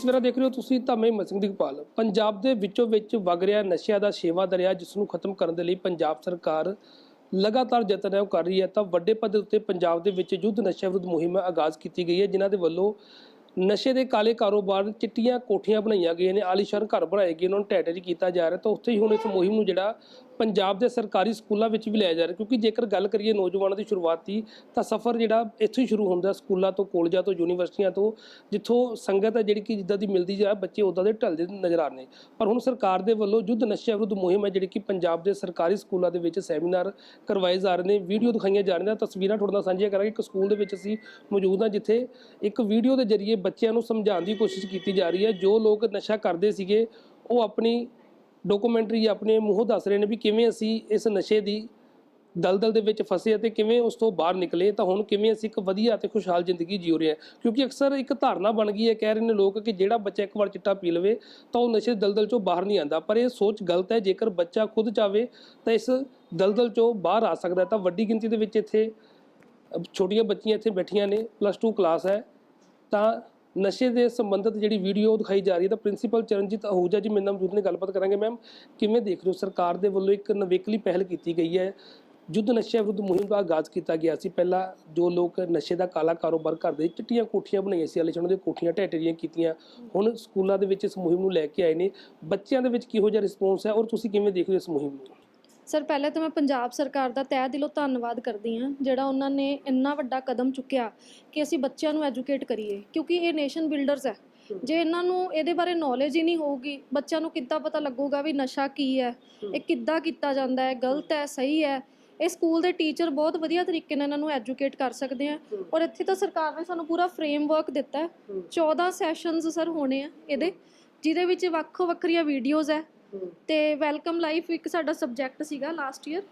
ਸਵੇਰਾ ਦੇਖ ਰਹੇ ਹੋ, ਤੁਸੀਂ ਤਾਂ ਮੈਂ ਹਿੰਮਤ ਦੀਪਾਲ ਪੰਜਾਬ ਦੇ ਵਿੱਚੋਂ ਵਿੱਚ ਵਗ ਰਿਹਾ ਨਸ਼ਿਆਂ ਦਾ ਸੇਵਾ ਦਰਿਆ, ਜਿਸ ਨੂੰ ਖਤਮ ਕਰਨ ਦੇ ਲਈ ਪੰਜਾਬ ਸਰਕਾਰ ਲਗਾਤਾਰ ਯਤਨ ਹੈ, ਉਹ ਕਰ ਰਹੀ ਹੈ। ਤਾਂ ਵੱਡੇ ਪੱਧਰ ਉੱਤੇ ਪੰਜਾਬ ਦੇ ਵਿੱਚ ਯੁੱਧ ਨਸ਼ਾ ਵਿਰੁੱਧ ਮੁਹਿੰਮ ਆਗਾਜ਼ ਕੀਤੀ ਗਈ ਹੈ, ਜਿਨ੍ਹਾਂ ਦੇ ਵੱਲੋਂ ਨਸ਼ੇ ਦੇ ਕਾਲੇ ਕਾਰੋਬਾਰ, ਚਿੱਟੀਆਂ ਕੋਠੀਆਂ ਬਣਾਈਆਂ ਗਈਆਂ ਨੇ, ਆਲੀਸ਼ਾਨ ਘਰ ਬਣਾਏ ਗਏ ਉਹਨਾਂ ਨੂੰ ਟੈਟੇਜ ਕੀਤਾ ਜਾ ਰਿਹਾ। ਤਾਂ ਉੱਥੇ ਹੀ ਹੁਣ ਇਸ ਮੁਹਿੰਮ ਨੂੰ ਜਿਹੜਾ ਪੰਜਾਬ ਦੇ ਸਰਕਾਰੀ ਸਕੂਲਾਂ ਵਿੱਚ ਵੀ ਲਿਆ ਜਾ ਰਿਹਾ, ਕਿਉਂਕਿ ਜੇਕਰ ਗੱਲ ਕਰੀਏ ਨੌਜਵਾਨਾਂ ਦੀ ਸ਼ੁਰੂਆਤੀ ਤਾਂ ਸਫ਼ਰ ਜਿਹੜਾ ਇੱਥੋਂ ਹੀ ਸ਼ੁਰੂ ਹੁੰਦਾ ਸਕੂਲਾਂ ਤੋਂ ਕੋਲਜਾਂ ਤੋਂ ਯੂਨੀਵਰਸਿਟੀਆਂ ਤੋਂ, ਜਿੱਥੋਂ ਸੰਗਤ ਹੈ ਜਿਹੜੀ ਕਿ ਜਿੱਦਾਂ ਦੀ ਮਿਲਦੀ ਜਾ, ਬੱਚੇ ਉਦਾਂ ਦੇ ਢਲਦੇ ਨਜ਼ਰ ਆ ਰਹੇ ਪਰ ਹੁਣ ਸਰਕਾਰ ਦੇ ਵੱਲੋਂ ਯੁੱਧ ਨਸ਼ਿਆਂ ਵਿਰੁੱਧ ਮੁਹਿੰਮ ਹੈ ਜਿਹੜੀ ਕਿ ਪੰਜਾਬ ਦੇ ਸਰਕਾਰੀ ਸਕੂਲਾਂ ਦੇ ਵਿੱਚ ਸੈਮੀਨਾਰ ਕਰਵਾਏ ਜਾ ਰਹੇ ਨੇ, ਵੀਡੀਓ ਦਿਖਾਈਆਂ ਜਾ ਰਹੀਆਂ ਤਸਵੀਰਾਂ ਤੁਹਾਡੇ ਨਾਲ ਸਾਂਝੀਆਂ ਕਰਾਂਗੇ। ਇੱਕ ਸਕੂਲ ਦੇ ਵਿੱਚ ਅਸੀਂ ਮੌਜੂਦ ਹਾਂ ਜਿੱਥੇ ਇੱਕ ਵੀਡੀਓ ਦੇ ਜ਼ਰੀਏ ਬੱਚਿਆਂ ਨੂੰ ਸਮਝਾਉਣ ਦੀ ਕੋਸ਼ਿਸ਼ ਕੀਤੀ ਜਾ ਰਹੀ ਹੈ। ਜੋ ਲੋਕ ਨਸ਼ਾ ਕਰਦੇ ਸੀਗੇ, ਉਹ ਆਪਣੀ ਡਾਕੂਮੈਂਟਰੀ ਆਪਣੇ ਮੂੰਹੋਂ ਦੱਸ ਰਹੇ ਨੇ ਵੀ ਕਿਵੇਂ ਅਸੀਂ ਇਸ ਨਸ਼ੇ ਦੀ ਦਲਦਲ ਦੇ ਵਿੱਚ ਫਸੇ ਅਤੇ ਕਿਵੇਂ ਉਸ ਤੋਂ ਬਾਹਰ ਨਿਕਲੇ, ਤਾਂ ਹੁਣ ਕਿਵੇਂ ਅਸੀਂ ਇੱਕ ਵਧੀਆ ਅਤੇ ਖੁਸ਼ਹਾਲ ਜ਼ਿੰਦਗੀ ਜੀਉ ਰਹੇ ਹਾਂ। ਕਿਉਂਕਿ ਅਕਸਰ ਇੱਕ ਧਾਰਨਾ ਬਣ ਗਈ ਹੈ, ਕਹਿ ਰਹੇ ਨੇ ਲੋਕ ਕਿ ਜਿਹੜਾ ਬੱਚਾ ਇੱਕ ਵਾਰ ਚਿੱਟਾ ਪੀ ਲਵੇ, ਤਾਂ ਉਹ ਨਸ਼ੇ ਦਲਦਲ ਚੋਂ ਬਾਹਰ ਨਹੀਂ ਆਂਦਾ ਪਰ ਇਹ ਸੋਚ ਗਲਤ ਹੈ, ਜੇਕਰ ਬੱਚਾ ਖੁਦ ਚਾਵੇ, ਤਾਂ ਇਸ ਦਲਦਲ ਚੋਂ ਬਾਹਰ ਆ ਸਕਦਾ ਤਾਂ ਵੱਡੀ ਗਿਣਤੀ ਦੇ ਵਿੱਚ ਇੱਥੇ ਛੋਟੀਆਂ ਬੱਚੀਆਂ ਇੱਥੇ ਬੈਠੀਆਂ ਨੇ ਪਲੱਸ 2 ਕਲਾਸ ਹੈ। ਤਾਂ ਨਸ਼ੇ ਦੇ ਸੰਬੰਧਿਤ ਜਿਹੜੀ ਵੀਡੀਓ ਦਿਖਾਈ ਜਾ ਰਹੀ ਹੈ, ਤਾਂ ਪ੍ਰਿੰਸੀਪਲ ਚਰਨਜੀਤ ਅਹੂਜਾ ਜੀ ਮੇਰੇ ਨਾਲ ਮੌਜੂਦ ਨੇ, ਗੱਲਬਾਤ ਕਰਾਂਗੇ ਮੈਮ ਕਿਵੇਂ ਦੇਖ ਰਹੇ ਹੋ? ਸਰਕਾਰ ਦੇ ਵੱਲੋਂ ਇੱਕ ਨਵੇਕਲੀ ਪਹਿਲ ਕੀਤੀ ਗਈ ਹੈ। ਯੁੱਧ ਨਸ਼ਿਆਂ ਵਿਰੁੱਧ ਮੁਹਿੰਮ ਦਾ ਆਗਾਜ਼ ਕੀਤਾ ਗਿਆ ਸੀ। ਪਹਿਲਾਂ ਜੋ ਲੋਕ ਨਸ਼ੇ ਦਾ ਕਾਲਾ ਕਾਰੋਬਾਰ ਕਰਦੇ ਚਿੱਟੀਆਂ ਕੋਠੀਆਂ ਬਣਾਈਆਂ ਸੀ ਵਾਲੇ ਦੇ ਕੋਠੀਆਂ ਢਹਿ ਕੀਤੀਆਂ। ਹੁਣ ਸਕੂਲਾਂ ਦੇ ਵਿੱਚ ਇਸ ਮੁਹਿੰਮ ਨੂੰ ਲੈ ਕੇ ਆਏ ਨੇ। ਬੱਚਿਆਂ ਦੇ ਵਿੱਚ ਕਿਹੋ ਜਿਹਾ ਰਿਸਪੌਂਸ ਹੈ ਔਰ ਤੁਸੀਂ ਕਿਵੇਂ ਦੇਖਦੇ ਹੋ ਇਸ ਮੁਹਿੰਮ ਨੂੰ? ਸਰ, ਪਹਿਲੇ ਤਾਂ ਮੈਂ ਪੰਜਾਬ ਸਰਕਾਰ ਦਾ ਤਹਿ ਦਿਲੋਂ ਧੰਨਵਾਦ ਕਰਦੀ ਹਾਂ, ਜਿਹੜਾ ਉਹਨਾਂ ਨੇ ਇੰਨਾ ਵੱਡਾ ਕਦਮ ਚੁੱਕਿਆ ਕਿ ਅਸੀਂ ਬੱਚਿਆਂ ਨੂੰ ਐਜੂਕੇਟ ਕਰੀਏ, ਕਿਉਂਕਿ ਇਹ ਨੇਸ਼ਨ ਬਿਲਡਰਸ ਹੈ। ਜੇ ਇਹਨਾਂ ਨੂੰ ਇਹਦੇ ਬਾਰੇ ਨੌਲੇਜ ਹੀ ਨਹੀਂ ਹੋਊਗੀ, ਬੱਚਿਆਂ ਨੂੰ ਕਿੱਦਾਂ ਪਤਾ ਲੱਗੂਗਾ ਵੀ ਨਸ਼ਾ ਕੀ ਹੈ, ਇਹ ਕਿੱਦਾਂ ਕੀਤਾ ਜਾਂਦਾ ਹੈ, ਗਲਤ ਹੈ, ਸਹੀ ਹੈ। ਇਹ ਸਕੂਲ ਦੇ ਟੀਚਰ ਬਹੁਤ ਵਧੀਆ ਤਰੀਕੇ ਨਾਲ ਇਹਨਾਂ ਨੂੰ ਐਜੂਕੇਟ ਕਰ ਸਕਦੇ ਆ ਔਰ ਇੱਥੇ ਤਾਂ ਸਰਕਾਰ ਨੇ ਸਾਨੂੰ ਪੂਰਾ ਫਰੇਮਵਰਕ ਦਿੱਤਾ ਹੈ। 14 ਸੈਸ਼ਨਸ ਸਰ ਹੋਣੇ ਆ ਇਹਦੇ, ਜਿਹਦੇ ਵਿੱਚ ਵੱਖੋ ਵੱਖਰੀਆਂ ਵੀਡੀਓਜ਼ ਹੈ ਤੇ ਵੈਲਕਮ ਲਾਈਫ ਇੱਕ ਸਾਡਾ ਸਬਜੈਕਟ ਸੀਗਾ ਲਾਸਟ ਈਅਰ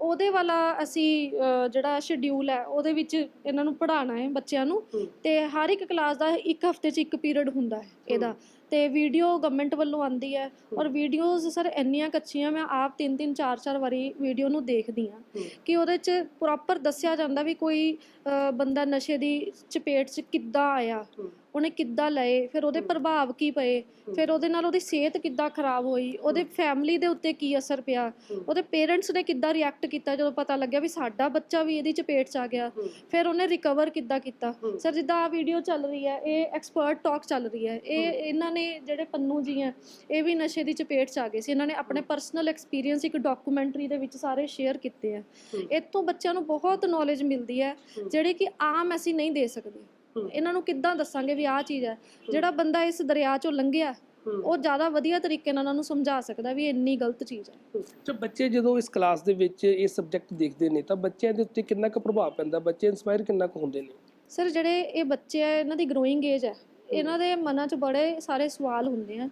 ਉਹਦੇ ਵਾਲਾ ਅਸੀਂ ਅਹ, ਜਿਹੜਾ ਸ਼ਡਿਊਲ ਹੈ ਉਹਦੇ ਵਿੱਚ ਇਹਨਾਂ ਨੂੰ ਪੜ੍ਹਾਉਣਾ ਹੈ ਬੱਚਿਆਂ ਨੂੰ। ਤੇ ਹਰ ਇੱਕ ਕਲਾਸ ਦਾ ਇੱਕ ਹਫ਼ਤੇ 'ਚ ਇੱਕ ਪੀਰੀਅਡ ਹੁੰਦਾ ਹੈ ਇਹਦਾ। ਤੇ ਵੀਡੀਓ ਗਵਰਨਮੈਂਟ ਵੱਲੋਂ ਆਂਦੀ ਹੈ ਔਰ ਵੀਡੀਓਜ਼ ਸਰ ਇੰਨੀਆਂ ਕੱਚੀਆਂ ਮੈਂ ਆਪ ਤਿੰਨ ਤਿੰਨ ਚਾਰ ਚਾਰ ਵਾਰੀ ਵੀਡੀਓ ਨੂੰ ਦੇਖਦੀ ਹਾਂ ਕਿ ਉਹਦੇ 'ਚ ਪ੍ਰੋਪਰ ਦੱਸਿਆ ਜਾਂਦਾ ਵੀ ਕੋਈ ਬੰਦਾ ਨਸ਼ੇ ਦੀ ਚਪੇਟ 'ਚ ਕਿੱਦਾਂ ਆਇਆ ਉਹਨੇ ਕਿੱਦਾਂ ਲਏ ਫਿਰ ਉਹਦੇ ਪ੍ਰਭਾਵ ਕੀ ਪਏ ਫਿਰ ਉਹਦੇ ਨਾਲ ਉਹਦੀ ਸਿਹਤ ਕਿੱਦਾਂ ਖਰਾਬ ਹੋਈ ਉਹਦੇ ਫੈਮਿਲੀ ਦੇ ਉੱਤੇ ਕੀ ਅਸਰ ਪਿਆ ਉਹਦੇ ਪੇਰੈਂਟਸ ਨੇ ਕਿੱਦਾਂ ਰਿਐਕਟ ਕੀਤਾ ਜਦੋਂ ਪਤਾ ਲੱਗਿਆ ਵੀ ਸਾਡਾ ਬੱਚਾ ਵੀ ਇਹਦੀ ਚਪੇਟ 'ਚ ਆ ਗਿਆ ਫਿਰ ਉਹਨੇ ਰਿਕਵਰ ਕਿੱਦਾਂ ਕੀਤਾ? ਸਰ ਜਿੱਦਾਂ ਆ ਵੀਡੀਓ ਚੱਲ ਰਹੀ ਹੈ ਇਹ ਐਕਸਪਰਟ ਟਾਕ ਚੱਲ ਰਹੀ ਹੈ ਇਹ ਇਹਨਾਂ ਨੇ ਜਿਹੜੇ ਪੰਨੂ ਜੀ ਹੈ ਇਹ ਵੀ ਨਸ਼ੇ ਦੀ ਚਪੇਟ 'ਚ ਆ ਗਏ ਸੀ। ਇਹਨਾਂ ਨੇ ਆਪਣੇ ਪਰਸਨਲ ਐਕਸਪੀਰੀਅੰਸ ਇੱਕ ਡਾਕੂਮੈਂਟਰੀ ਦੇ ਵਿੱਚ ਸਾਰੇ ਸ਼ੇਅਰ ਕੀਤੇ ਆ। ਇੱਥੋਂ ਬੱਚਿਆਂ ਨੂੰ ਬਹੁਤ ਨੌਲੇਜ ਮਿਲਦੀ ਹੈ ਜਿਹੜੀ ਕਿ ਆਮ ਅਸੀਂ ਨਹੀਂ ਦੇ ਸਕਦੇ। ਇਹਨਾਂ ਨੂੰ ਕਿੱਦਾਂ ਦੱਸਾਂਗੇ ਵੀ ਆਹ ਚੀਜ਼ ਹੈ? ਜਿਹੜਾ ਬੰਦਾ ਇਸ ਦਰਿਆ ਚੋਂ ਲੰਘਿਆ ਉਹ ਜ਼ਿਆਦਾ ਵਧੀਆ ਤਰੀਕੇ ਨਾਲ ਉਹਨਾਂ ਨੂੰ ਸਮਝਾ ਸਕਦਾ ਵੀ ਇੰਨੀ ਗਲਤ ਚੀਜ਼ ਹੈ। ਤੇ ਬੱਚੇ ਜਦੋਂ ਇਸ ਕਲਾਸ ਦੇ ਵਿੱਚ ਇਹ ਸਬਜੈਕਟ ਦੇਖਦੇ ਨੇ ਤਾਂ ਬੱਚਿਆਂ ਦੇ ਉੱਤੇ ਕਿੰਨਾ ਕੁ ਪ੍ਰਭਾਵ ਪੈਂਦਾ? ਬੱਚੇ ਇਨਸਪਾਇਰ ਕਿੰਨਾ ਕੁ ਹੁੰਦੇ ਨੇ? ਸਰ ਜਿਹੜੇ ਇਹ ਬੱਚੇ ਆ ਇਹਨਾਂ ਦੀ ਗਰੋਇੰਗ ਏਜ ਹੈ ਇਹਨਾਂ ਦੇ ਮਨਾਂ 'ਚ ਬੜੇ ਸਾਰੇ ਸਵਾਲ ਹੁੰਦੇ ਆ।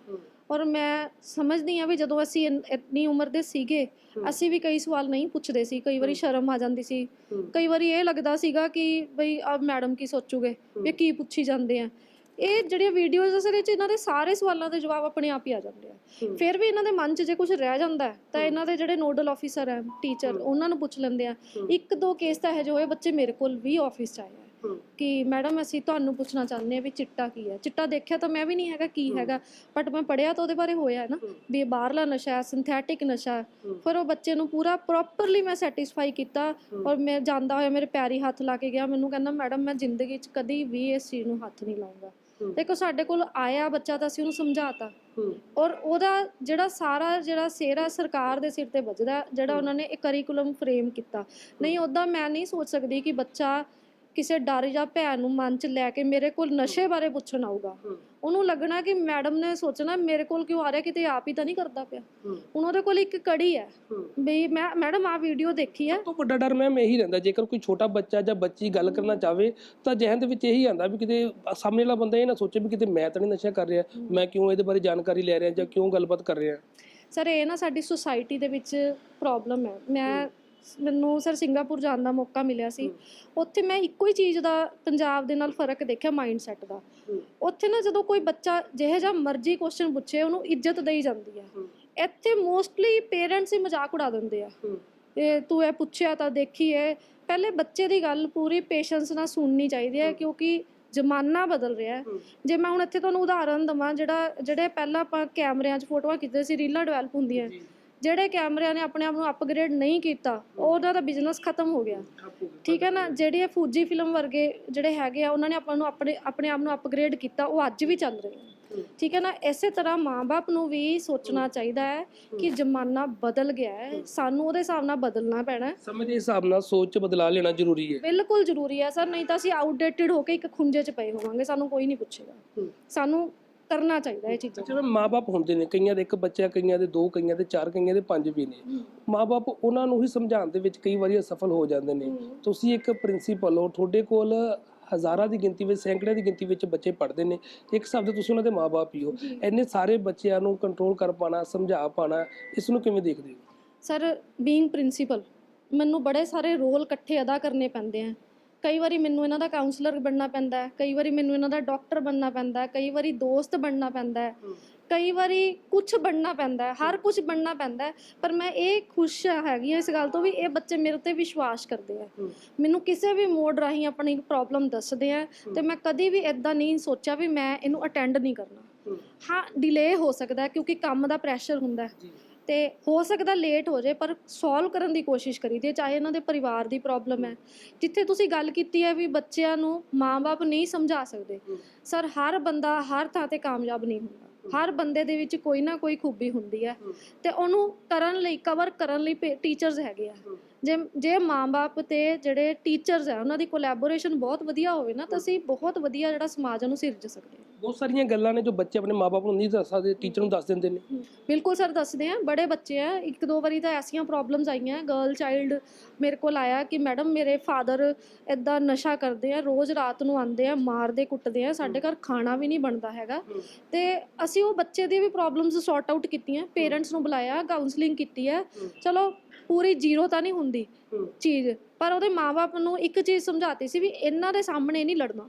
ਔਰ ਮੈਂ ਸਮਝਦੀ ਆ ਵੀ ਜਦੋਂ ਅਸੀਂ ਇਨ- ਉਮਰ ਦੇ ਸੀਗੇ ਅਸੀਂ ਵੀ ਕਈ ਸਵਾਲ ਨਹੀਂ ਪੁੱਛਦੇ ਸੀ। ਕਈ ਵਾਰੀ ਸ਼ਰਮ ਆ ਜਾਂਦੀ ਸੀ। ਕਈ ਵਾਰੀ ਇਹ ਲੱਗਦਾ ਸੀਗਾ ਕਿ ਬਈ ਆ ਮੈਡਮ ਕੀ ਸੋਚੂਗੇ ਵੀ ਕੀ ਪੁੱਛੀ ਜਾਂਦੇ ਆ। ਇਹ ਜਿਹੜੀਆਂ ਵੀਡੀਓਜ਼ ਆ ਸਰ ਇਹ 'ਚ ਇਹਨਾਂ ਦੇ ਸਾਰੇ ਸਵਾਲਾਂ ਦੇ ਜਵਾਬ ਆਪਣੇ ਆਪ ਹੀ ਆ ਜਾਂਦੇ ਆ। ਫਿਰ ਵੀ ਇਹਨਾਂ ਦੇ ਮਨ 'ਚ ਜੇ ਕੁਝ ਰਹਿ ਜਾਂਦਾ ਤਾਂ ਇਹਨਾਂ ਦੇ ਜਿਹੜੇ ਨੋਡਲ ਆਫੀਸਰ ਹੈ। ਟੀਚਰ ਉਹਨਾਂ ਨੂੰ ਪੁੱਛ ਲੈਂਦੇ ਆ। ਇੱਕ ਦੋ ਕੇਸ ਤਾਂ ਇਹੋ ਜਿਹੇ ਹੋਏ ਬੱਚੇ ਮੇਰੇ ਕੋਲ ਵੀ ਆਫਿਸ 'ਚ ਆਏ ਆ। ਕਿ ਮੈਡਮ, ਅਸੀਂ ਤੁਹਾਨੂੰ ਪੁੱਛਣਾ ਚਾਹੁੰਦੇ ਆ ਵੀ ਚਿੱਟਾ ਕੀ ਹੈ। ਚਿੱਟਾ ਦੇਖਿਆ ਤਾਂ ਮੈਂ ਵੀ ਨਹੀਂ ਹੈਗਾ ਕੀ ਹੈਗਾ ਬਟ ਮੈਂ ਪੜਿਆ ਤਾਂ ਉਹਦੇ ਬਾਰੇ ਹੋਇਆ ਨਾ, ਵੀ ਇਹ ਬਾਹਰਲਾ ਨਸ਼ਾ ਹੈ ਸਿੰਥੈਟਿਕ ਨਸ਼ਾ ਹੈ। ਫਿਰ ਉਹ ਬੱਚੇ ਨੂੰ ਪੂਰਾ ਪ੍ਰੋਪਰਲੀ ਮੈਂ ਸੈਟੀਸਫਾਈ ਕੀਤਾ ਔਰ ਮੈਂ ਜਾਂਦਾ ਹੋਇਆ, ਮੇਰੇ ਪੈਰੀ ਹੱਥ ਲਾ ਕੇ ਗਿਆ। ਮੈਨੂੰ ਕਹਿੰਦਾ, ਮੈਡਮ, ਮੈਂ ਜ਼ਿੰਦਗੀ 'ਚ ਕਦੀ ਵੀ ਇਸ ਚੀਜ਼ ਨੂੰ ਹੱਥ ਨਹੀਂ ਲਾਉਂਗਾ ਦੇਖੋ, ਸਾਡੇ ਕੋਲ ਆਇਆ ਬੱਚਾ ਤਾਂ ਅਸੀਂ ਉਹਨੂੰ ਸਮਝਾਤਾ। ਔਰ ਉਹਦਾ ਜਿਹੜਾ ਸਾਰਾ, ਜਿਹੜਾ ਸਿਹਰਾ ਸਰਕਾਰ ਦੇ ਸਿਰ ਤੇ ਵੱਜਦਾ, ਜਿਹੜਾ ਉਹਨਾਂ ਨੇ ਇੱਕ ਕਰਿਕੂਲਮ ਫਰੇਮ ਕੀਤਾ। ਨਹੀਂ ਉਦਾਂ ਮੈਂ ਨਹੀਂ ਸੋਚ ਸਕਦੀ ਕਿ ਬੱਚਾ ਕਿਸੇ ਡਰ ਜਾਂ ਭੈ ਨੂੰ ਮਨ 'ਚ ਲੈ ਕੇ ਮੇਰੇ ਕੋਲ ਨਸ਼ੇ ਬਾਰੇ ਪੁੱਛਣ ਆਊਗਾ। ਉਹਨੂੰ ਲੱਗਣਾ ਕਿ ਮੈਡਮ ਨੇ ਸੋਚਣਾ ਮੇਰੇ ਕੋਲ ਕਿਉਂ ਆ ਰਿਹਾ ਕਿਤੇ ਆਪ ਹੀ ਤਾਂ ਨਹੀਂ ਕਰਦਾ ਪਿਆ। ਹੁਣ ਉਹਦੇ ਕੋਲ ਇੱਕ ਕੜੀ ਹੈ। ਵੀ ਮੈਂ ਮੈਡਮ ਆ ਵੀਡੀਓ ਦੇਖੀ ਹੈ। ਸਭ ਤੋਂ ਵੱਡਾ ਡਰ ਮੈਮ ਇਹੀ ਰਹਿੰਦਾ ਜੇਕਰ ਕੋਈ ਛੋਟਾ ਬੱਚਾ ਜਾਂ ਬੱਚੀ ਗੱਲ ਕਰਨਾ ਚਾਹਵੇ ਤਾਂ ਜ਼ਿਹਨ ਦੇ ਵਿੱਚ ਇਹੀ ਆਂਦਾ ਵੀ ਕਿਤੇ ਸਾਹਮਣੇ ਵਾਲਾ ਬੰਦਾ ਇਹ ਨਾ ਸੋਚੇ ਵੀ ਕਿਤੇ ਮੈਂ ਤਾਂ ਨਹੀਂ ਨਸ਼ਾ ਕਰ ਰਿਹਾ ਮੈਂ ਕਿਉਂ ਇਹਦੇ ਬਾਰੇ ਜਾਣਕਾਰੀ ਲੈ ਰਿਹਾ ਜਾਂ ਕਿਉਂ ਗੱਲਬਾਤ ਕਰ ਰਿਹਾ। ਸਰ ਇਹ ਨਾ ਸਾਡੀ ਸੁਸਾਇਟੀ ਦੇ ਵਿੱਚ ਪ੍ਰੋਬਲਮ ਹੈ। ਮੈਂ ਮੈਨੂੰ ਸਰ ਸਿੰਗਾਪੁਰ ਜਾਣ ਦਾ ਮੌਕਾ ਮਿਲਿਆ ਸੀ। ਉੱਥੇ ਮੈਂ ਇੱਕੋ ਹੀ ਚੀਜ਼ ਦਾ ਪੰਜਾਬ ਦੇ ਨਾਲ ਫ਼ਰਕ ਦੇਖਿਆ ਮਾਈਂਡ ਸੈਟ ਦਾ ਉੱਥੇ ਨਾ ਜਦੋਂ ਕੋਈ ਬੱਚਾ ਜਿਹੇ ਜਿਹਾ ਮਰਜ਼ੀ ਕੁਐਸਚਨ ਪੁੱਛੇ ਉਹਨੂੰ ਇੱਜ਼ਤ ਦੇਈ ਜਾਂਦੀ ਹੈ। ਇੱਥੇ ਮੋਸਟਲੀ ਪੇਰੈਂਟਸ ਹੀ ਮਜ਼ਾਕ ਉਡਾ ਦਿੰਦੇ ਆ। ਇਹ ਤੂੰ ਇਹ ਪੁੱਛਿਆ ਤਾਂ ਦੇਖੀ ਹੈ ਪਹਿਲੇ ਬੱਚੇ ਦੀ ਗੱਲ ਪੂਰੀ ਪੇਸ਼ੈਂਸ ਨਾਲ ਸੁਣਨੀ ਚਾਹੀਦੀ ਹੈ। ਕਿਉਂਕਿ ਜ਼ਮਾਨਾ ਬਦਲ ਰਿਹਾ ਹੈ। ਜੇ ਮੈਂ ਹੁਣ ਇੱਥੇ ਤੁਹਾਨੂੰ ਉਦਾਹਰਨ ਦਵਾਂ ਜਿਹੜਾ ਜਿਹੜੇ ਪਹਿਲਾਂ ਆਪਾਂ ਕੈਮਰਿਆਂ 'ਚ ਫੋਟੋਆਂ ਖਿੱਚਦੇ ਸੀ ਰੀਲਾਂ ਡਿਵੈਲਪ ਹੁੰਦੀਆਂ। ਜਿਹੜੇ ਕੈਮਰਿਆਂ ਨੇ ਆਪਣੇ ਆਪ ਨੂੰ ਅਪਗ੍ਰੇਡ ਨਹੀਂ ਕੀਤਾ ਉਹਦਾ ਤਾਂ ਬਿਜ਼ਨਸ ਖਤਮ ਹੋ ਗਿਆ। ਠੀਕ ਹੈ ਨਾ? ਜਿਹੜੇ ਫੂਜੀ ਫਿਲਮ ਵਰਗੇ ਜਿਹੜੇ ਹੈਗੇ ਆ ਉਹਨਾਂ ਨੇ ਆਪਾਂ ਨੂੰ ਆਪਣੇ ਆਪਣੇ ਆਪ ਨੂੰ ਅਪਗ੍ਰੇਡ ਕੀਤਾ ਉਹ ਅੱਜ ਵੀ ਚੱਲ ਰਹੇ ਆ। ਠੀਕ ਹੈ ਨਾ? ਇਸੇ ਤਰ੍ਹਾਂ ਮਾਂ-ਬਾਪ ਨੂੰ ਵੀ ਸੋਚਣਾ ਚਾਹੀਦਾ ਹੈ ਕਿ ਜ਼ਮਾਨਾ ਬਦਲ ਗਿਆ ਹੈ। ਸਾਨੂੰ ਉਹਦੇ ਹਿਸਾਬ ਨਾਲ ਬਦਲਣਾ ਪੈਣਾ ਹੈ। ਸਮੇਂ ਦੇ ਹਿਸਾਬ ਨਾਲ ਸੋਚ ਚ ਬਦਲਾਅ ਲੈਣਾ ਜ਼ਰੂਰੀ ਹੈ। ਬਿਲਕੁਲ ਜ਼ਰੂਰੀ ਹੈ ਸਰ। ਨਹੀਂ ਤਾਂ ਅਸੀਂ ਆਊਟਡੇਟਡ ਹੋ ਕੇ ਇੱਕ ਖੁੰਝੇ 'ਚ ਪਏ ਹੋਵਾਂਗੇ। ਸਾਨੂੰ ਕੋਈ ਨਹੀਂ ਪੁੱਛੇਗਾ। ਸਾਨੂੰ ਕਰਨਾ ਚਾਹੀਦਾ ਇਹ ਚੀਜ਼ਾਂ ਜਿਵੇਂ ਮਾਪੇ ਹੁੰਦੇ ਨੇ ਕਈਆਂ ਦੇ ਇੱਕ ਬੱਚਾ ਕਈਆਂ ਦੇ ਦੋ ਕਈਆਂ ਦੇ ਚਾਰ ਕਈਆਂ ਦੇ ਪੰਜ ਵੀ ਨੇ। ਮਾਪੇ ਉਹਨਾਂ ਨੂੰ ਹੀ ਸਮਝਾਉਣ ਦੇ ਵਿੱਚ ਕਈ ਵਾਰੀ ਅਸਫਲ ਹੋ ਜਾਂਦੇ ਨੇ। ਤੁਸੀਂ ਇੱਕ ਪ੍ਰਿੰਸੀਪਲ ਹੋ ਤੁਹਾਡੇ ਕੋਲ ਹਜ਼ਾਰਾਂ ਦੀ ਗਿਣਤੀ ਵਿੱਚ ਸੈਂਕੜਿਆਂ ਦੀ ਗਿਣਤੀ ਵਿੱਚ ਬੱਚੇ ਪੜ੍ਹਦੇ ਨੇ। ਇੱਕ ਹਿਸਾਬ ਦੇ ਤੁਸੀਂ ਉਹਨਾਂ ਦੇ ਮਾਪੇ ਹੀ ਹੋ। ਇੰਨੇ ਸਾਰੇ ਬੱਚਿਆਂ ਨੂੰ ਕੰਟਰੋਲ ਕਰ ਪਾਣਾ ਸਮਝਾ ਪਾਣਾ ਇਸ ਨੂੰ ਕਿਵੇਂ ਦੇਖਦੇ ਹੋ? ਸਰ ਬੀਇੰਗ ਪ੍ਰਿੰਸੀਪਲ ਮੈਨੂੰ ਬੜੇ ਸਾਰੇ ਰੋਲ ਇਕੱਠੇ ਅਦਾ ਕਰਨੇ ਪੈਂਦੇ ਆ। ਕਈ ਵਾਰੀ ਮੈਨੂੰ ਇਹਨਾਂ ਦਾ ਕਾਉਂਸਲਰ ਬਣਨਾ ਪੈਂਦਾ ਹੈ ਕਈ ਵਾਰੀ ਮੈਨੂੰ ਇਹਨਾਂ ਦਾ ਡਾਕਟਰ ਬਣਨਾ ਪੈਂਦਾ ਹੈ ਕਈ ਵਾਰੀ ਦੋਸਤ ਬਣਨਾ ਪੈਂਦਾ ਹੈ ਕਈ ਵਾਰੀ ਕੁਝ ਬਣਨਾ ਪੈਂਦਾ ਹੈ ਹਰ ਕੁਝ ਬਣਨਾ ਪੈਂਦਾ ਹੈ ਪਰ ਮੈਂ ਇਹ ਖੁਸ਼ ਹੈਗੀ ਹਾਂ ਇਸ ਗੱਲ ਤੋਂ ਵੀ ਇਹ ਬੱਚੇ ਮੇਰੇ ਤੇ ਵਿਸ਼ਵਾਸ ਕਰਦੇ ਆ। ਮੈਨੂੰ ਕਿਸੇ ਵੀ ਮੋਡ ਰਾਹੀਂ ਆਪਣੀ ਪ੍ਰੋਬਲਮ ਦੱਸਦੇ ਆ ਤੇ ਮੈਂ ਕਦੀ ਵੀ ਇਦਾਂ ਨਹੀਂ ਸੋਚਿਆ ਵੀ ਮੈਂ ਇਹਨੂੰ ਅਟੈਂਡ ਨਹੀਂ ਕਰਨਾ। ਹਾਂ। ਡਿਲੇ ਹੋ ਸਕਦਾ ਕਿਉਂਕਿ ਕੰਮ ਦਾ ਪ੍ਰੈਸ਼ਰ ਹੁੰਦਾ ਹੈ। ਤੇ ਹੋ ਸਕਦਾ ਲੇਟ ਹੋ ਜਾਏ, ਪਰ ਸੋਲਵ ਕਰਨ ਦੀ ਕੋਸ਼ਿਸ਼ ਕਰੀਦੀ ਹੈ, ਚਾਹੇ ਇਹਨਾਂ ਦੇ ਪਰਿਵਾਰ ਦੀ ਪ੍ਰੋਬਲਮ ਹੈ। ਜਿੱਥੇ ਤੁਸੀਂ ਗੱਲ ਕੀਤੀ ਹੈ ਵੀ ਬੱਚਿਆਂ ਨੂੰ ਮਾਂ-ਬਾਪ ਨਹੀਂ ਸਮਝਾ ਸਕਦੇ, ਸਰ ਹਰ ਬੰਦਾ ਹਰ ਥਾਂ ਤੇ ਕਾਮਯਾਬ ਨਹੀਂ ਹੁੰਦਾ। ਹਰ ਬੰਦੇ ਦੇ ਵਿੱਚ ਕੋਈ ਨਾ ਕੋਈ ਖੂਬੀ ਹੁੰਦੀ ਹੈ ਤੇ ਉਹਨੂੰ ਕਰਨ ਲਈ ਕਵਰ ਕਰਨ ਲਈ ਟੀਚਰਸ ਹੈਗੇ ਆ। ਜੇ ਜੇ ਮਾਂ-ਬਾਪ ਤੇ ਜਿਹੜੇ ਟੀਚਰਸ ਹੈ, ਉਹਨਾਂ ਦੀ ਕੋਲੈਬੋਰੇਸ਼ਨ ਬਹੁਤ ਵਧੀਆ ਹੋਵੇ ਨਾ, ਤਾਂ ਅਸੀਂ ਬਹੁਤ ਵਧੀਆ ਜਿਹੜਾ ਸਮਾਜ ਨੂੰ ਸਿਰਜ ਸਕਦੇ ਬਹੁਤ ਸਾਰੀਆਂ ਗੱਲਾਂ ਨੇ ਜੋ ਬੱਚੇ ਆਪਣੇ ਮਾਪੇ ਨੂੰ ਨਹੀਂ ਦੱਸ ਸਕਦੇ ਟੀਚਰ ਨੂੰ ਦੱਸ ਦਿੰਦੇ ਨੇ। ਬਿਲਕੁਲ ਸਰ ਦੱਸਦੇ ਆ ਬੜੇ ਬੱਚੇ ਆ। ਇੱਕ ਦੋ ਵਾਰੀ ਤਾਂ ਐਸੀਆਂ ਪ੍ਰੋਬਲਮਸ ਆਈਆਂ ਗਰਲ ਚਾਈਲਡ ਮੇਰੇ ਕੋਲ ਆਇਆ ਕਿ ਮੈਡਮ ਮੇਰੇ ਫਾਦਰ ਇਦਾਂ ਨਸ਼ਾ ਕਰਦੇ ਆ ਰੋਜ਼ ਰਾਤ ਨੂੰ ਆਉਂਦੇ ਆ ਮਾਰਦੇ ਕੁੱਟਦੇ ਆ ਸਾਡੇ ਘਰ ਖਾਣਾ ਵੀ ਨਹੀਂ ਬਣਦਾ ਹੈਗਾ। ਤੇ ਅਸੀਂ ਉਹ ਬੱਚੇ ਦੀ ਵੀ ਪ੍ਰੋਬਲਮਸ ਸੌਰਟ ਆਊਟ ਕੀਤੀਆਂ ਪੇਰੈਂਟਸ ਨੂੰ ਬੁਲਾਇਆ ਕਾਉਂਸਲਿੰਗ ਕੀਤੀ ਹੈ। ਚਲੋ ਪੂਰੀ ਜ਼ੀਰੋ ਤਾਂ ਨਹੀਂ ਹੁੰਦੀ ਚੀਜ਼ ਪਰ ਉਹਦੇ ਮਾਪੇ ਨੂੰ ਇੱਕ ਚੀਜ਼ ਸਮਝਾਤੀ ਸੀ ਵੀ ਇਹਨਾਂ ਦੇ ਸਾਹਮਣੇ ਨਹੀਂ ਲੜਨਾ।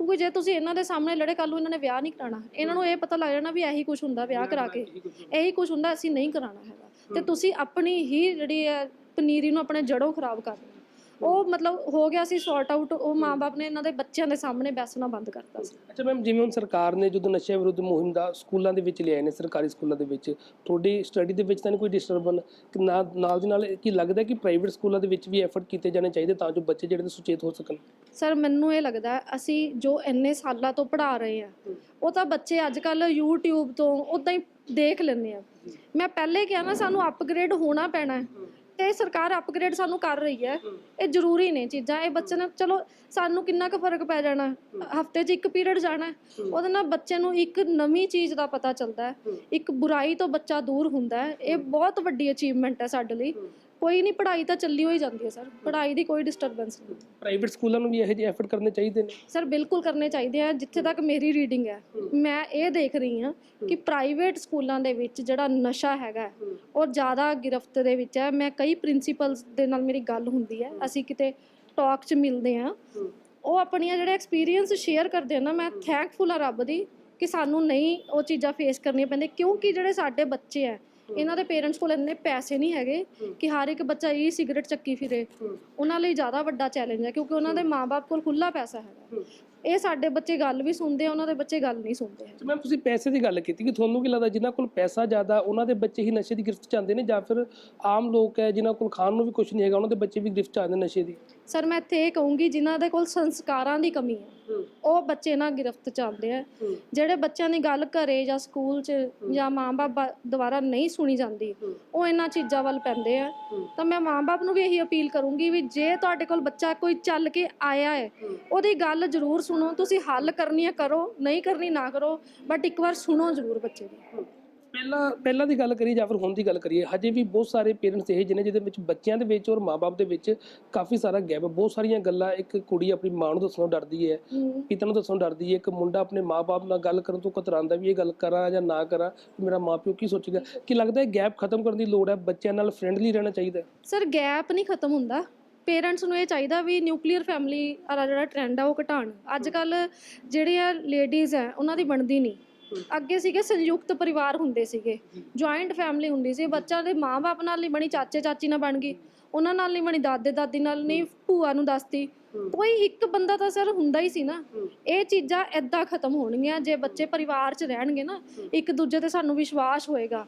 ਕਿਉਂਕਿ ਜੇ ਤੁਸੀਂ ਇਹਨਾਂ ਦੇ ਸਾਹਮਣੇ ਲੜੇ ਕੱਲ ਨੂੰ ਇਹਨਾਂ ਨੇ ਵਿਆਹ ਨਹੀਂ ਕਰਾਣਾ ਇਹਨਾਂ ਨੂੰ ਇਹ ਪਤਾ ਲੱਗ ਜਾਣਾ ਵੀ ਇਹੀ ਕੁਝ ਹੁੰਦਾ ਵਿਆਹ ਕਰਾ ਕੇ। ਇਹੀ ਕੁਝ ਹੁੰਦਾ, ਅਸੀਂ ਨਹੀਂ ਕਰਾਣਾ ਹੈਗਾ। ਤੇ ਤੁਸੀਂ ਆਪਣੀ ਹੀ ਜਿਹੜੀ ਹੈ, ਪਨੀਰੀ ਨੂੰ ਆਪਣੇ ਜੜੋਂ ਖਰਾਬ ਕਰ ਉਹ ਮਤਲਬ ਹੋ ਗਿਆ ਸੀ ਸੌਰਟ ਆਊਟ ਉਹ ਮਾਪੇ ਨੇ ਇਹਨਾਂ ਦੇ ਬੱਚਿਆਂ ਦੇ ਸਾਹਮਣੇ ਬੈਸਣਾ ਬੰਦ ਕਰਤਾ ਸੀ। ਅੱਛਾ ਮੈਮ ਜਿਵੇਂ ਹੁਣ ਸਰਕਾਰ ਨੇ ਜਦੋਂ ਨਸ਼ੇ ਵਿਰੁੱਧ ਮੁਹਿੰਮ ਦਾ ਸਕੂਲਾਂ ਦੇ ਵਿੱਚ ਲਿਆਏ ਨੇ ਸਰਕਾਰੀ ਸਕੂਲਾਂ ਦੇ ਵਿੱਚ ਤੁਹਾਡੀ ਸਟੱਡੀ ਦੇ ਵਿੱਚ ਤਾਂ ਨਹੀਂ ਕੋਈ ਡਿਸਟਰਬਨ ਨਾਲ ਦੀ ਨਾਲ ਕੀ ਲੱਗਦਾ ਕਿ ਪ੍ਰਾਈਵੇਟ ਸਕੂਲਾਂ ਦੇ ਵਿੱਚ ਵੀ ਐਫਰਟ ਕੀਤੇ ਜਾਣੇ ਚਾਹੀਦੇ ਤਾਂ ਜੋ ਬੱਚੇ ਜਿਹੜੇ ਨੇ ਸੁਚੇਤ ਹੋ ਸਕਣ? ਸਰ ਮੈਨੂੰ ਇਹ ਲੱਗਦਾ ਅਸੀਂ ਜੋ ਇੰਨੇ ਸਾਲਾਂ ਤੋਂ ਪੜ੍ਹਾ ਰਹੇ ਆ ਉਹ ਤਾਂ ਬੱਚੇ ਅੱਜ ਕੱਲ YouTube ਤੋਂ ਉਦਾਂ ਹੀ ਦੇਖ ਲੈਂਦੇ ਆ। ਮੈਂ ਪਹਿਲੇ ਕਿਹਾ ਨਾ ਸਾਨੂੰ ਅਪਗ੍ਰੇਡ ਹੋਣਾ ਪੈਣਾ ਹੈ। ਤੇ ਸਰਕਾਰ ਅਪਗ੍ਰੇਡ ਸਾਨੂੰ ਕਰ ਰਹੀ ਹੈ। ਇਹ ਜ਼ਰੂਰੀ ਨੇ ਚੀਜ਼ਾਂ ਇਹ ਬੱਚੇ ਨੂੰ ਚਲੋ ਸਾਨੂੰ ਕਿੰਨਾ ਕੁ ਫ਼ਰਕ ਪੈ ਜਾਣਾ। ਹਫ਼ਤੇ 'ਚ ਇੱਕ ਪੀਰੀਅਡ ਜਾਣਾ ਉਹਦੇ ਨਾਲ ਬੱਚੇ ਨੂੰ ਇੱਕ ਨਵੀਂ ਚੀਜ਼ ਦਾ ਪਤਾ ਚੱਲਦਾ ਹੈ। ਇੱਕ ਬੁਰਾਈ ਤੋਂ ਬੱਚਾ ਦੂਰ ਹੁੰਦਾ ਹੈ। ਇਹ ਬਹੁਤ ਵੱਡੀ ਅਚੀਵਮੈਂਟ ਹੈ ਸਾਡੇ ਲਈ। ਕੋਈ ਨਹੀਂ ਪੜ੍ਹਾਈ ਤਾਂ ਚੱਲੀ ਹੋਈ ਜਾਂਦੀ ਹੈ ਸਰ। ਪੜ੍ਹਾਈ ਦੀ ਕੋਈ ਡਿਸਟਰਬੈਂਸ ਨਹੀਂ। ਪ੍ਰਾਈਵੇਟ ਸਕੂਲਾਂ ਨੂੰ ਵੀ ਇਹੋ ਜਿਹੇ ਐਫਰਟ ਕਰਨੇ ਚਾਹੀਦੇ ਨੇ? ਸਰ ਬਿਲਕੁਲ ਕਰਨੇ ਚਾਹੀਦੇ ਆ। ਜਿੱਥੇ ਤੱਕ ਮੇਰੀ ਰੀਡਿੰਗ ਹੈ ਮੈਂ ਇਹ ਦੇਖ ਰਹੀ ਹਾਂ ਕਿ ਪ੍ਰਾਈਵੇਟ ਸਕੂਲਾਂ ਦੇ ਵਿੱਚ ਜਿਹੜਾ ਨਸ਼ਾ ਹੈਗਾ ਉਹ ਜ਼ਿਆਦਾ ਗਿਰਫਤ ਦੇ ਵਿੱਚ ਹੈ। ਮੈਂ ਕਈ ਪ੍ਰਿੰਸੀਪਲਸ ਦੇ ਨਾਲ ਮੇਰੀ ਗੱਲ ਹੁੰਦੀ ਹੈ। ਅਸੀਂ ਕਿਤੇ ਟਾਕ 'ਚ ਮਿਲਦੇ ਆ ਉਹ ਆਪਣੀਆਂ ਜਿਹੜੇ ਐਕਸਪੀਰੀਅੰਸ ਸ਼ੇਅਰ ਕਰਦੇ ਆ ਨਾ ਮੈਂ ਥੈਂਕਫੁਲ ਆ ਰੱਬ ਦੀ ਕਿ ਸਾਨੂੰ ਨਹੀਂ ਉਹ ਚੀਜ਼ਾਂ ਫੇਸ ਕਰਨੀਆਂ ਪੈਂਦੀਆਂ। ਕਿਉਂਕਿ ਜਿਹੜੇ ਸਾਡੇ ਬੱਚੇ ਆ ਇਹਨਾਂ ਦੇ ਪੇਰੈਂਟਸ ਕੋਲ ਇੰਨੇ ਪੈਸੇ ਨਹੀਂ ਹੈਗੇ ਕਿ ਹਰ ਇੱਕ ਬੱਚਾ ਇਹ ਸਿਗਰਟ ਚੱਕੀ ਫਿਰੇ। ਉਹਨਾਂ ਲਈ ਜ਼ਿਆਦਾ ਵੱਡਾ ਚੈਲੰਜ ਹੈ ਕਿਉਂਕਿ ਉਹਨਾਂ ਦੇ ਮਾਪੇ ਕੋਲ ਖੁੱਲਾ ਪੈਸਾ ਹੈਗਾ। ਇਹ ਸਾਡੇ ਬੱਚੇ ਗੱਲ ਵੀ ਸੁਣਦੇ ਆ ਉਹਨਾਂ ਦੇ ਬੱਚੇ ਗੱਲ ਨਹੀਂ ਸੁਣਦੇ ਹੈਗੇ। ਮੈਮ ਤੁਸੀਂ ਪੈਸੇ ਦੀ ਗੱਲ ਕੀਤੀ ਕਿ ਤੁਹਾਨੂੰ ਕੀ ਲੱਗਦਾ ਜਿਨ੍ਹਾਂ ਕੋਲ ਪੈਸਾ ਜ਼ਿਆਦਾ ਉਹਨਾਂ ਦੇ ਬੱਚੇ ਹੀ ਨਸ਼ੇ ਦੀ ਗਿਰਫਤ ਚ ਆਉਂਦੇ ਨੇ ਜਾਂ ਫਿਰ ਆਮ ਲੋਕ ਹੈ ਜਿਨ੍ਹਾਂ ਕੋਲ ਖਾਣ ਨੂੰ ਵੀ ਕੁਝ ਨਹੀਂ ਹੈਗਾ ਉਹਨਾਂ ਦੇ ਬੱਚੇ ਵੀ ਗਿਰਫਤ ਚ ਆਉਂਦੇ ਨਸ਼ੇ ਦੀ? ਸਰ ਮੈਂ ਇੱਥੇ ਇਹ ਕਹੂੰਗੀ ਜਿਨ੍ਹਾਂ ਦੇ ਕੋਲ ਸੰਸਕਾਰਾਂ ਦੀ ਕਮੀ ਹੈ ਉਹ ਬੱਚੇ ਨਾ ਗਿਰਫਤ ਚ ਆਉਂਦੇ ਆ। ਜਿਹੜੇ ਬੱਚਿਆਂ ਦੀ ਗੱਲ ਘਰੇ ਜਾਂ ਸਕੂਲ 'ਚ ਜਾਂ ਮਾਂ-ਬਾਪ ਦੁਆਰਾ ਨਹੀਂ ਸੁਣੀ ਜਾਂਦੀ ਉਹ ਇਹਨਾਂ ਚੀਜ਼ਾਂ ਵੱਲ ਪੈਂਦੇ ਆ। ਤਾਂ ਮੈਂ ਮਾਂ-ਬਾਪ ਨੂੰ ਵੀ ਇਹੀ ਅਪੀਲ ਕਰੂੰਗੀ ਵੀ ਜੇ ਤੁਹਾਡੇ ਕੋਲ ਬੱਚਾ ਕੋਈ ਚੱਲ ਕੇ ਆਇਆ ਹੈ। ਉਹਦੀ ਗੱਲ ਜ਼ਰੂਰ ਸੁਣੋ ਤੁਸੀਂ ਹੱਲ ਕਰਨੀ ਹੈ ਕਰੋ ਨਹੀਂ ਕਰਨੀ ਨਾ ਕਰੋ ਬਟ ਇੱਕ ਵਾਰ ਸੁਣੋ ਜ਼ਰੂਰ ਬੱਚੇ ਦੀ ਪਹਿਲਾਂ ਪਹਿਲਾਂ ਦੀ ਗੱਲ ਕਰੀਏ ਜਾਂ ਫਿਰ ਹੁਣ ਦੀ ਗੱਲ ਕਰੀਏ ਹਜੇ ਵੀ ਬਹੁਤ ਸਾਰੇ ਪੇਰੈਂਟਸ ਇਹ ਜਿਹਨੇ ਜਿਹਦੇ ਵਿੱਚ ਬੱਚਿਆਂ ਦੇ ਵਿੱਚ ਔਰ ਮਾਪੇ ਦੇ ਵਿੱਚ ਕਾਫੀ ਸਾਰਾ ਗੈਪ ਹੈ। ਬਹੁਤ ਸਾਰੀਆਂ ਗੱਲਾਂ ਇੱਕ ਕੁੜੀ ਆਪਣੀ ਮਾਂ ਨੂੰ ਦੱਸਣੋਂ ਡਰਦੀ ਹੈ ਪਿਤਾ ਨੂੰ ਦੱਸਣੋਂ ਡਰਦੀ ਹੈ ਇੱਕ ਮੁੰਡਾ ਆਪਣੇ ਮਾਪੇ ਨਾਲ ਗੱਲ ਕਰਨ ਤੋਂ ਕਤਰਾਉਂਦਾ ਵੀ ਇਹ ਗੱਲ ਕਰਾਂ ਜਾਂ ਨਾ ਕਰਾਂ ਮੇਰਾ ਮਾਪਿਓ ਕੀ ਸੋਚੇਗਾ। ਕਿ ਲੱਗਦਾ ਹੈ ਗੈਪ ਖਤਮ ਕਰਨ ਦੀ ਲੋੜ ਹੈ ਬੱਚਿਆਂ ਨਾਲ ਫਰੈਂਡਲੀ ਰਹਿਣਾ ਚਾਹੀਦਾ ਸਰ ਗੈਪ ਨਹੀਂ ਖਤਮ ਹੁੰਦਾ। ਪੇਰੈਂਟਸ ਨੂੰ ਇਹ ਚਾਹੀਦਾ ਵੀ ਨਿਊਕਲੀਅਰ ਫੈਮਿਲੀ ਵਾਲਾ ਜਿਹੜਾ ਟ੍ਰੈਂਡ ਆ ਉਹ ਘਟਾਉਣ। ਅੱਜ ਕੱਲ ਜਿਹੜੀਆਂ ਲੇਡੀਜ਼ ਆ, ਉਹਨਾਂ ਦੀ ਬਣਦੀ ਨਹੀਂ। ਅੱਗੇ ਸੀਗੇ ਸੰਯੁਕਤ ਪਰਿਵਾਰ ਹੁੰਦੇ ਸੀਗੇ। ਜੁਆਇੰਟ ਫੈਮਿਲੀ ਹੁੰਦੀ ਸੀ। ਬੱਚਾ ਦੇ ਮਾਂ-ਬਾਪ ਨਾਲ ਨਹੀਂ ਬਣੀ ਚਾਚੇ ਚਾਚੀ ਨਾਲ ਬਣ ਗਈ। ਉਹਨਾਂ ਨਾਲ ਨਹੀਂ ਬਣੀ ਦਾਦੇ ਦਾਦੀ ਨਾਲ ਨਹੀਂ, ਭੂਆ ਨੂੰ ਦੱਸਤੀ। ਕੋਈ ਇੱਕ ਬੰਦਾ ਤਾਂ ਸਰ ਹੁੰਦਾ ਹੀ ਸੀ ਨਾ। ਇਹ ਚੀਜ਼ਾਂ ਐਦਾਂ ਖਤਮ ਹੋਣਗੀਆਂ, ਜੇ ਬੱਚੇ ਪਰਿਵਾਰ 'ਚ ਰਹਿਣਗੇ ਨਾ, ਇੱਕ ਦੂਜੇ ਤੇ ਸਾਨੂੰ ਵਿਸ਼ਵਾਸ ਹੋਏਗਾ।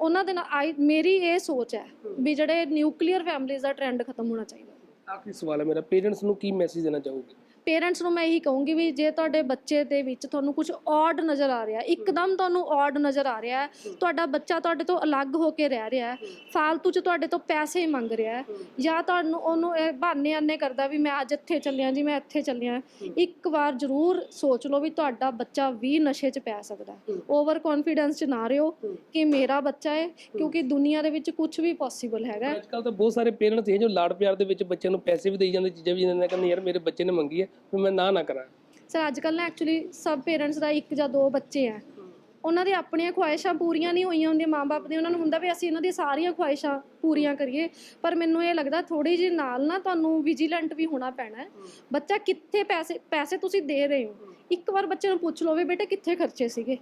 ਉਹਨਾਂ ਦੇ ਨਾਲ ਆਈ, ਮੇਰੀ ਇਹ ਸੋਚ ਹੈ ਵੀ ਜਿਹੜੇ ਨਿਊਕਲੀਅਰ ਫੈਮਲੀਜ਼ ਦਾ ਟ੍ਰੈਂਡ ਖਤਮ ਹੋਣਾ ਚਾਹੀਦਾ। ਆਖਰੀ ਸਵਾਲ ਹੈ ਮੇਰਾ ਪੇਰੈਂਟਸ ਨੂੰ ਕੀ ਮੈਸੇਜ ਦੇਣਾ ਚਾਹੋਗੇ? ਪੇਰੈਂਟਸ ਨੂੰ ਮੈਂ ਇਹੀ ਕਹੂੰਗੀ ਵੀ ਜੇ ਤੁਹਾਡੇ ਬੱਚੇ ਦੇ ਵਿੱਚ ਤੁਹਾਨੂੰ ਕੁਝ ਔਡ ਨਜ਼ਰ ਆ ਰਿਹਾ, ਇੱਕਦਮ ਤੁਹਾਨੂੰ ਔਡ ਨਜ਼ਰ ਆ ਰਿਹਾ, ਤੁਹਾਡਾ ਬੱਚਾ ਤੁਹਾਡੇ ਤੋਂ ਅਲੱਗ ਹੋ ਕੇ ਰਹਿ ਰਿਹਾ, ਫਾਲਤੂ ਚ ਤੁਹਾਡੇ ਤੋਂ ਪੈਸੇ ਹੀ ਮੰਗ ਰਿਹਾ, ਜਾਂ ਤੁਹਾਨੂੰ ਉਹਨੂੰ ਇਹ ਬਹਾਨੇ ਆਨੇ ਕਰਦਾ ਵੀ ਮੈਂ ਅੱਜ ਇੱਥੇ ਚੱਲਿਆ, ਜੀ ਮੈਂ ਇੱਥੇ ਚੱਲਿਆ, ਇੱਕ ਵਾਰ ਜ਼ਰੂਰ ਸੋਚ ਲਓ ਵੀ ਤੁਹਾਡਾ ਬੱਚਾ ਵੀ ਨਸ਼ੇ 'ਚ ਪੈ ਸਕਦਾ ਓਵਰ ਕੌਨਫੀਡੈਂਸ 'ਚ ਨਾ ਰਿਓ ਕਿ ਮੇਰਾ ਬੱਚਾ ਹੈ ਕਿਉਂਕਿ ਦੁਨੀਆ ਦੇ ਵਿੱਚ ਕੁਝ ਵੀ ਪੋਸੀਬਲ ਹੈਗਾ। ਅੱਜ ਕੱਲ ਤਾਂ ਬਹੁਤ ਸਾਰੇ ਪੇਰੈਂਟਸ ਇਹ ਜੋ ਲਾੜ ਪਿਆਰ ਦੇ ਵਿੱਚ ਬੱਚਿਆਂ ਨੂੰ ਪੈਸੇ ਵੀ ਦੇਈ ਜਾਂਦੇ, ਚੀਜ਼ਾਂ ਵੀ ਦਿੰਦੇ ਨੇ, ਕਹਿੰਦੇ ਯਾਰ ਮੇਰੇ ਬੱਚੇ ਨੇ ਮੰਗੀ ਹੈ ਵੀ ਮੈਂ ਨਾ ਨਾ ਕਰਾਂ। ਸਰ ਅੱਜ ਕੱਲ੍ਹ ਨਾ ਐਕਚੁਅਲੀ ਸਭ ਪੇਰੈਂਟਸ ਦਾ ਇੱਕ ਜਾਂ ਦੋ ਬੱਚੇ ਆ। ਉਹਨਾਂ ਦੀ ਆਪਣੀਆਂ ਖੁਆਇਸ਼ਾਂ ਪੂਰੀਆਂ ਨਹੀਂ ਹੋਈਆਂ ਹੁੰਦੀਆਂ ਮਾਪੇ ਦੀ। ਉਹਨਾਂ ਨੂੰ ਹੁੰਦਾ ਵੀ ਅਸੀਂ ਇਹਨਾਂ ਦੀ ਸਾਰੀਆਂ ਖੁਆਇਸ਼ਾਂ ਪੂਰੀਆਂ ਕਰੀਏ ਪਰ ਮੈਨੂੰ ਇਹ ਲੱਗਦਾ ਥੋੜੀ ਜਿਹੀ ਨਾਲ ਨਾ ਤੁਹਾਨੂੰ ਵਿਜੀਲੈਂਟ ਵੀ ਹੋਣਾ ਪੈਣਾ। ਹੈ ਬੱਚਾ ਕਿੱਥੇ ਪੈਸੇ ਪੈਸੇ ਤੁਸੀਂ ਦੇ ਰਹੇ ਹੋ? ਇੱਕ ਵਾਰ ਬੱਚੇ ਨੂੰ ਪੁੱਛ ਲਓ ਵੀ ਬੇਟੇ ਕਿੱਥੇ ਖਰਚੇ ਸੀਗੇ?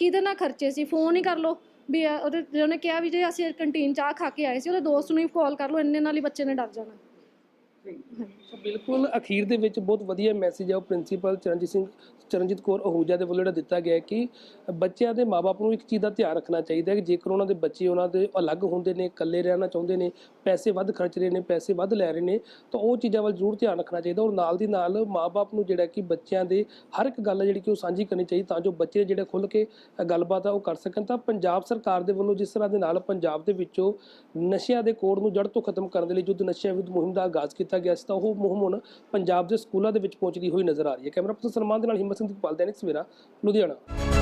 ਕਿਹਦੇ ਨਾਲ ਖਰਚੇ ਸੀ? ਫੋਨ ਹੀ ਕਰ ਲਓ। ਵੀ ਉਹਦੇ ਜਿਹਨੇ ਕਿਹਾ ਵੀ ਜੇ ਅਸੀਂ ਕੰਟੀਨ ਚਾਹ ਖਾ ਕੇ ਆਏ ਸੀ ਉਹਦੇ ਦੋਸਤ ਨੂੰ ਹੀ ਕਾਲ ਕਰ ਲਓ ਇੰਨੇ ਨਾਲ ਹੀ ਬੱਚੇ ਨੇ ਡਰ ਜਾਣਾ। ਬਿਲਕੁਲ ਅਖੀਰ ਦੇ ਵਿੱਚ ਬਹੁਤ ਵਧੀਆ ਮੈਸੇਜ ਆ ਉਹ ਪ੍ਰਿੰਸੀਪਲ ਚਰਨਜੀਤ ਸਿੰਘ, ਚਰਨਜੀਤ ਕੌਰ ਅਹੂਜਾ ਦੇ ਵੱਲੋਂ ਜਿਹੜਾ ਦਿੱਤਾ ਗਿਆ ਕਿ ਬੱਚਿਆਂ ਦੇ ਮਾਪੇ ਨੂੰ ਇੱਕ ਚੀਜ਼ ਦਾ ਧਿਆਨ ਰੱਖਣਾ ਚਾਹੀਦਾ ਹੈ। ਕਿ ਜੇਕਰ ਉਹਨਾਂ ਦੇ ਬੱਚੇ ਉਹਨਾਂ ਦੇ ਅਲੱਗ ਹੁੰਦੇ ਨੇ, ਇਕੱਲੇ ਰਹਿਣਾ ਚਾਹੁੰਦੇ ਨੇ, ਪੈਸੇ ਵੱਧ ਖਰਚ ਰਹੇ ਨੇ, ਪੈਸੇ ਵੱਧ ਲੈ ਰਹੇ ਨੇ, ਤਾਂ ਉਹ ਚੀਜ਼ਾਂ ਵੱਲ ਜ਼ਰੂਰ ਧਿਆਨ ਰੱਖਣਾ ਚਾਹੀਦਾ ਔਰ ਨਾਲ ਦੀ ਨਾਲ ਮਾਪੇ ਨੂੰ ਜਿਹੜਾ ਕਿ ਬੱਚਿਆਂ ਦੇ ਹਰ ਇੱਕ ਗੱਲ ਜਿਹੜੀ ਕਿ ਉਹ ਸਾਂਝੀ ਕਰਨੀ ਚਾਹੀਦੀ ਤਾਂ ਜੋ ਬੱਚੇ ਜਿਹੜੇ ਖੁੱਲ ਕੇ ਗੱਲਬਾਤ ਆ ਉਹ ਕਰ ਸਕਣ। ਤਾਂ ਪੰਜਾਬ ਸਰਕਾਰ ਦੇ ਵੱਲੋਂ ਜਿਸ ਤਰ੍ਹਾਂ ਦੇ ਨਾਲ ਪੰਜਾਬ ਦੇ ਵਿੱਚੋਂ ਨਸ਼ਿਆਂ ਦੇ ਕੋੜ ਨੂੰ ਜੜ ਤੋਂ ਖਤਮ ਕਰਨ ਦੇ ਲਈ ਯੁੱਧ ਨਸ਼ਿਆਂ ਵਿਰੁੱਧ ਮੁਹਿੰਮ ਦਾ ਆਗਾਜ਼ ਕੀਤਾ ਗਿਆ ਸੀ ਤਾਂ ਉਹ ਮੁਹਿੰਮ ਹੁਣ ਪੰਜਾਬ ਦੇ ਸਕੂਲਾਂ ਦੇ ਵਿੱਚ ਪਹੁੰਚਦੀ ਹੋਈ ਨਜ਼ਰ ਆ ਰਹੀ ਹੈ। ਕੈਮਰਾ ਪਰਸਨ ਸਲਮਾਨ ਦੇ ਨਾਲ ਹਿੰਮਤ ਸਿੰਘ ਦੀ ਪਾਲ ਦੈਨਿਕ ਸਵੇਰਾ, ਲੁਧਿਆਣਾ।